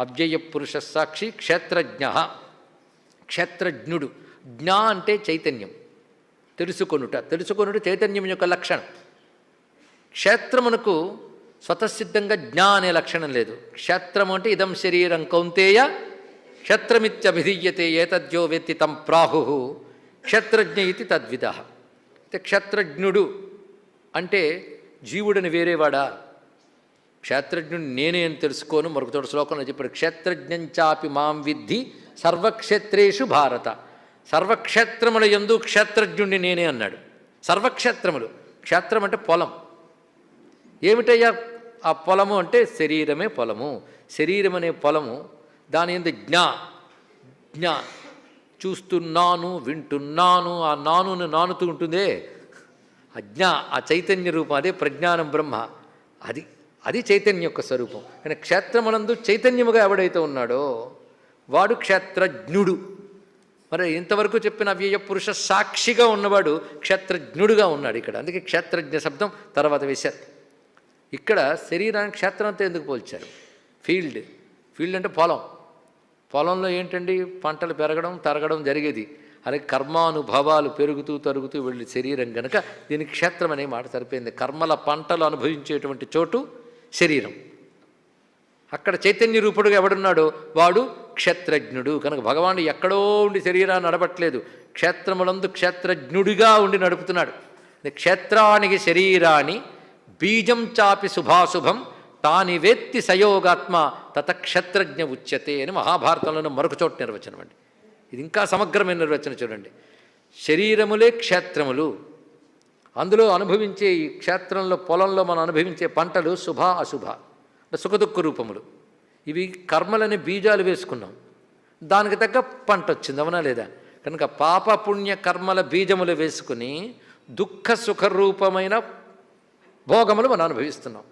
అవ్యయ పురుష సాక్షి క్షేత్రజ్ఞ. క్షేత్రజ్ఞుడు. జ్ఞా అంటే చైతన్యం. తెలుసుకొనుట. తెలుసుకొనుట చైతన్యం యొక్క లక్షణం. క్షేత్రమునకు స్వతసిద్ధంగా జ్ఞా అనే లక్షణం లేదు. క్షేత్రము అంటే ఇదం శరీరం కౌంతేయ క్షేత్రమిత్యభిధీయతే ఏతద్యో వెత్తి తం ప్రాహు. క్షేత్రజ్ఞ ఇది తద్విధ. అయితే క్షేత్రజ్ఞుడు అంటే జీవుడని వేరేవాడా? క్షేత్రజ్ఞుడు నేనే అని తెలుసుకోను మరొక చోట శ్లోకంలో చెప్పాడు క్షేత్రజ్ఞంచాపి మాం విద్ధి సర్వక్షేత్రేషు భారత. సర్వక్షేత్రముల ఎందు క్షేత్రజ్ఞుణ్ణి నేనే అన్నాడు. సర్వక్షేత్రములు. క్షేత్రం అంటే పొలం. ఏమిటయ్యా? ఆ పొలము అంటే శరీరమే పొలము. శరీరం అనే పొలము దాని ఎందు జ్ఞా జ్ఞా. చూస్తున్నాను వింటున్నాను ఆ నానును నానుతూ ఉంటుందే. జ్ఞా ఆ చైతన్య రూపం అదే ప్రజ్ఞానం బ్రహ్మ. అది అది చైతన్య యొక్క స్వరూపం. కానీ క్షేత్రమునందు చైతన్యముగా ఎవడైతే ఉన్నాడో వాడు క్షేత్రజ్ఞుడు. మరి ఇంతవరకు చెప్పిన అవ్యయ పురుష సాక్షిగా ఉన్నవాడు క్షేత్రజ్ఞుడుగా ఉన్నాడు ఇక్కడ. అందుకే క్షేత్రజ్ఞ శబ్దం తర్వాత వేశారు. ఇక్కడ శరీరానికి క్షేత్రంతో ఎందుకు పోల్చారు? ఫీల్డ్. ఫీల్డ్ అంటే పొలం. పొలంలో ఏంటండి? పంటలు పెరగడం తరగడం జరిగేది. అలాగే కర్మానుభవాలు పెరుగుతూ తరుగుతూ వెళ్ళి శరీరం కనుక దీనికి క్షేత్రం అనే మాట సరిపోయింది. కర్మల పంటలు అనుభవించేటువంటి చోటు శరీరం. అక్కడ చైతన్య రూపుడుగా ఎవడున్నాడో? వాడు క్షేత్రజ్ఞుడు. కనుక భగవానుడు ఎక్కడో ఉండి శరీరాన్ని నడపట్లేదు. క్షేత్రములందు క్షేత్రజ్ఞుడిగా ఉండి నడుపుతున్నాడు. క్షేత్రానికి శరీరాన్ని బీజం చాపి శుభాశుభం తాని వేత్తి సయోగాత్మ తతక్షేత్రజ్ఞ ఉచ్యతే అని మహాభారతంలోని మరొక చోట నిర్వచనం అండి. ఇది ఇంకా సమగ్రమైన నిర్వచనం చూడండి. శరీరములే క్షేత్రములు. అందులో అనుభవించే ఈ క్షేత్రంలో పొలంలో మనం అనుభవించే పంటలు శుభ అశుభ. అంటే సుఖదుఖ రూపములు. ఇవి కర్మలని బీజాలు వేసుకున్నాం. దానికి తగ్గ పంట వచ్చింది అవునా లేదా? కనుక పాప పుణ్య కర్మల బీజములు వేసుకుని దుఃఖ సుఖ రూపమైన భోగములు మనం అనుభవిస్తున్నాం.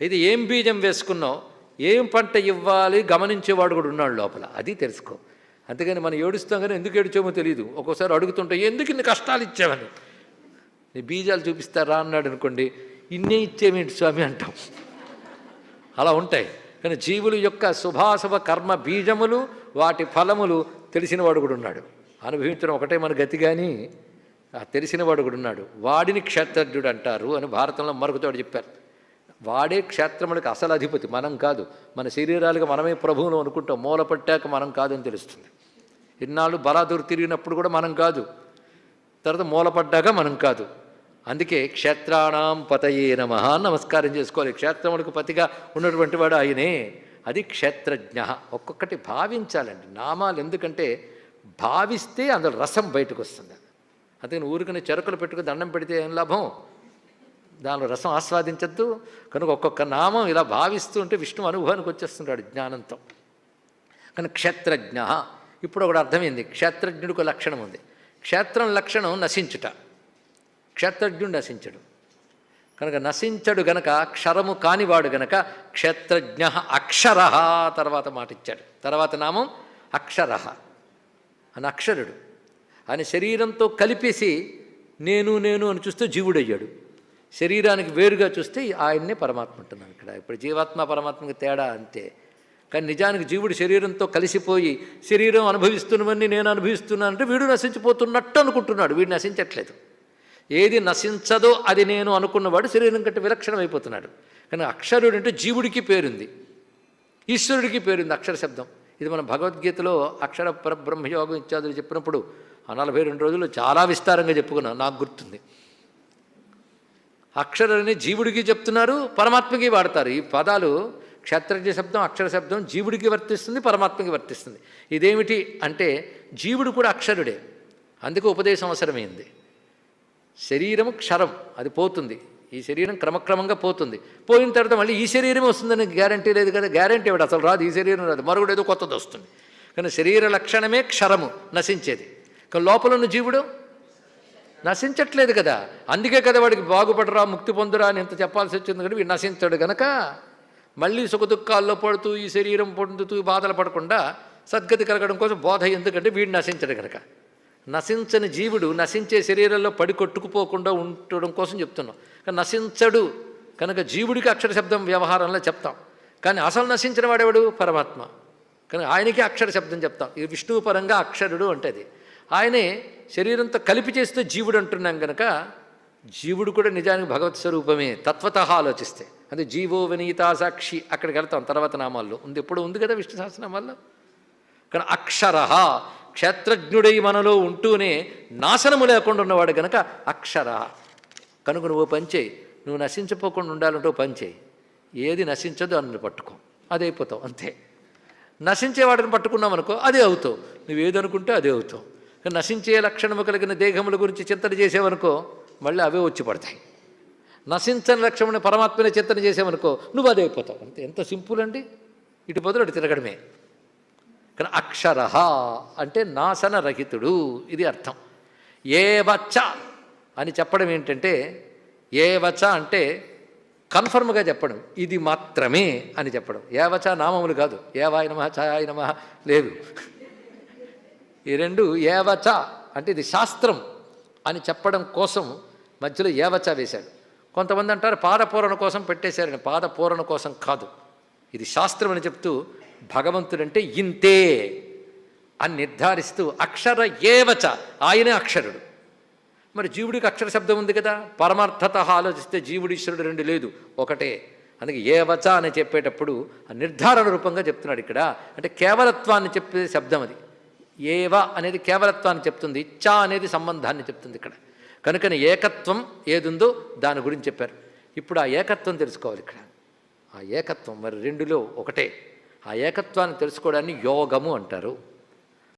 ఇది ఏం బీజం వేసుకున్నావు ఏం పంట ఇవ్వాలి? గమనించేవాడు కూడా ఉన్నాడు లోపల. అది తెలుసుకో. అందుకని మనం ఏడుస్తాం కానీ ఎందుకు ఏడుచామో తెలియదు ఒక్కోసారి అడుగుతుంటే ఎందుకు ఇన్ని కష్టాలు ఇచ్చామని నీ బీజాలు చూపిస్తారా అన్నాడు అనుకోండి ఇన్నే ఇచ్చేమేంటి స్వామి అంటాం. అలా ఉంటాయి. కానీ జీవుల యొక్క శుభాశుభ కర్మ బీజములు వాటి ఫలములు తెలిసినవాడు కూడా ఉన్నాడు. అనుభవించడం ఒకటే మన గతి కానీ తెలిసినవాడు కూడా ఉన్నాడు. వాడిని క్షేత్రజ్ఞుడు అంటారు అని భారతంలో మరొకతోడు చెప్పారు. వాడే క్షేత్రములకు అసలు అధిపతి మనం కాదు. మన శరీరాలుగా మనమే ప్రభువును అనుకుంటాం. మూల పట్టాక మనం కాదని తెలుస్తుంది. ఇన్నాళ్ళు బలాదూరు తిరిగినప్పుడు కూడా మనం కాదు. తర్వాత మూలపడ్డాక మనం కాదు. అందుకే క్షేత్రాణం పతయే నమ నమస్కారం చేసుకోవాలి. క్షేత్రములకు పతిగా ఉన్నటువంటి వాడు ఆయనే. అది క్షేత్రజ్ఞ. ఒక్కొక్కటి భావించాలండి. నామాలు ఎందుకంటే భావిస్తే అందులో రసం బయటకు వస్తుంది అందుకని ఊరికని చెరుకులు పెట్టుకుని దండం పెడితే ఏం లాభం? దానిలో రసం ఆస్వాదించద్దు. కనుక ఒక్కొక్క నామం ఇలా భావిస్తూ ఉంటే విష్ణు అనుభవానికి వచ్చేస్తుంటాడు జ్ఞానంతో. కానీ క్షేత్రజ్ఞ. ఇప్పుడు ఒకటి అర్థమైంది. క్షేత్రజ్ఞుడికి లక్షణం ఉంది. క్షేత్రం లక్షణం నశించుట. క్షేత్రజ్ఞుడు నశించడు. కనుక నశించడు గనక క్షరము కానివాడు గనక క్షేత్రజ్ఞ అక్షర తర్వాత మాట ఇచ్చాడు తర్వాత నామం అక్షర. అని అక్షరుడు. ఆయన శరీరంతో కలిపేసి నేను నేను అని చూస్తే జీవుడయ్యాడు. శరీరానికి వేరుగా చూస్తే ఆయన్నే పరమాత్మ ఉంటున్నాను ఇక్కడ. ఇప్పుడు జీవాత్మ పరమాత్మకి తేడా అంతే. కానీ నిజానికి జీవుడు శరీరంతో కలిసిపోయి శరీరం అనుభవిస్తున్నవన్నీ నేను అనుభవిస్తున్నానంటే వీడు నశించిపోతున్నట్టు అనుకుంటున్నాడు. వీడు నశించట్లేదు. ఏది నశించదో అది నేను అనుకున్నవాడు శరీరం కంటే విలక్షణం అయిపోతున్నాడు. కానీ అక్షరుడు అంటే జీవుడికి పేరుంది. ఈశ్వరుడికి పేరుంది అక్షర శబ్దం. ఇది మన భగవద్గీతలో అక్షర పరబ్రహ్మయోగం ఇత్యాదులు చెప్పినప్పుడు ఆ నలభై రెండు రోజులు చాలా విస్తారంగా చెప్పుకున్నాను నాకు గుర్తుంది. అక్షరాన్ని జీవుడికి చెప్తున్నారు పరమాత్మకి వాడతారు. ఈ పదాలు క్షేత్రజ్ఞ శబ్దం అక్షర శబ్దం జీవుడికి వర్తిస్తుంది పరమాత్మకి వర్తిస్తుంది. ఇదేమిటి అంటే జీవుడు కూడా అక్షరుడే. అందుకే ఉపదేశం అవసరమైంది. శరీరము క్షరం అది పోతుంది. ఈ శరీరం క్రమక్రమంగా పోతుంది. పోయిన తర్వాత మళ్ళీ ఈ శరీరం వస్తుందని గ్యారంటీ లేదు కదా గ్యారంటీ ఇవ్వడు అసలు రాదు ఈ శరీరం రాదు. మరొకటి ఏదో కొత్తది వస్తుంది. కానీ శరీర లక్షణమే క్షరము నశించేది. కానీ లోపల ఉన్న జీవుడు నశించట్లేదు కదా. అందుకే కదా వాడికి బాగుపడరా ముక్తి పొందురా అని ఎంత చెప్పాల్సి వచ్చింది కానీ వీడు నశించాడు గనక. మళ్ళీ సుఖదుఖాల్లో పడుతూ ఈ శరీరం పొందుతూ బాధలు పడకుండా సద్గతి కలగడం కోసం బోధ ఎందుకంటే వీడు నశించడు కనుక నశించని జీవుడు నశించే శరీరంలో పడి కొట్టుకుపోకుండా ఉండడం కోసం చెప్తున్నాం. కానీ నశించడు. కనుక జీవుడికి అక్షర శబ్దం వ్యవహారంలో చెప్తాం. కానీ అసలు నశించిన వాడెవడు? పరమాత్మ. కానీ ఆయనకి అక్షర శబ్దం చెప్తాం. ఇది విష్ణువు పరంగా అక్షరుడు అంటేది. ఆయనే శరీరంతో కలిపి చేస్తే జీవుడు అంటున్నాం కనుక జీవుడు కూడా నిజానికి భగవత్ స్వరూపమే. తత్వత ఆలోచిస్తే. అది జీవో వినీతా సాక్షి అక్కడికి వెళ్తాం తర్వాత నామాల్లో. ఉంది. ఎప్పుడు ఉంది కదా విష్ణు సహస్రనామాల్లో? కానీ అక్షర క్షేత్రజ్ఞుడై మనలో ఉంటూనే నాశనము లేకుండా ఉన్నవాడు గనక అక్షర. కనుక నువ్వు పంచేయి నువ్వు నశించిపోకుండా ఉండాలంటే ఓ ఏది నశించదో అన్ని పట్టుకో. అదైపోతావు అయిపోతావు అంతే. నశించేవాడిని పట్టుకున్నావు అనుకో అదే అవుతావు. నువ్వు ఏదనుకుంటే అదే అవుతావు. నశించే లక్షణము కలిగిన దేహముల గురించి చింతన చేసేవనుకో మళ్ళీ అవే వచ్చి పడతాయి. నశించని లక్ష్యముని పరమాత్మనే చింతన చేసేవనుకో నువ్వు అదే అయిపోతావు. అంతే. ఎంత సింపుల్ అండి. ఇటు బదులు అటు తిరగడమే. కానీ అక్షర అంటే నాశనరహితుడు ఇది అర్థం. ఏవచ్చ అని చెప్పడం ఏంటంటే ఏవచ అంటే కన్ఫర్మ్గా చెప్పడం ఇది మాత్రమే అని చెప్పడం. ఏవచ నామములు కాదు. ఏవాయ నమ ఛాయ నమ లేదు ఈ రెండు ఏవచ అంటే ఇది శాస్త్రం అని చెప్పడం కోసం మధ్యలో ఏవచ వేశాడు. కొంతమంది అంటారు పాదపూరణ కోసం పెట్టేశారని పాదపూరణ కోసం కాదు. ఇది శాస్త్రం అని చెప్తూ భగవంతుడంటే ఇంతే అని నిర్ధారిస్తూ అక్షర ఏవచ ఆయనే అక్షరుడు. మరి జీవుడికి అక్షర శబ్దం ఉంది కదా? పరమార్థత ఆలోచిస్తే జీవుడు ఈశ్వరుడు రెండు లేదు ఒకటే. అందుకే ఏవచ అని చెప్పేటప్పుడు ఆ నిర్ధారణ రూపంగా చెప్తున్నాడు ఇక్కడ. అంటే కేవలత్వాన్ని చెప్పే శబ్దం అది. ఏవ అనేది కేవలత్వాన్ని చెప్తుంది చ అనేది సంబంధాన్ని చెప్తుంది ఇక్కడ. కనుకని ఏకత్వం ఏదుందో దాని గురించి చెప్పారు. ఇప్పుడు ఆ ఏకత్వం తెలుసుకోవాలి ఇక్కడ. ఆ ఏకత్వం మరి రెండులో ఒకటే. ఆ ఏకత్వాన్ని తెలుసుకోవడాన్ని యోగము అంటారు.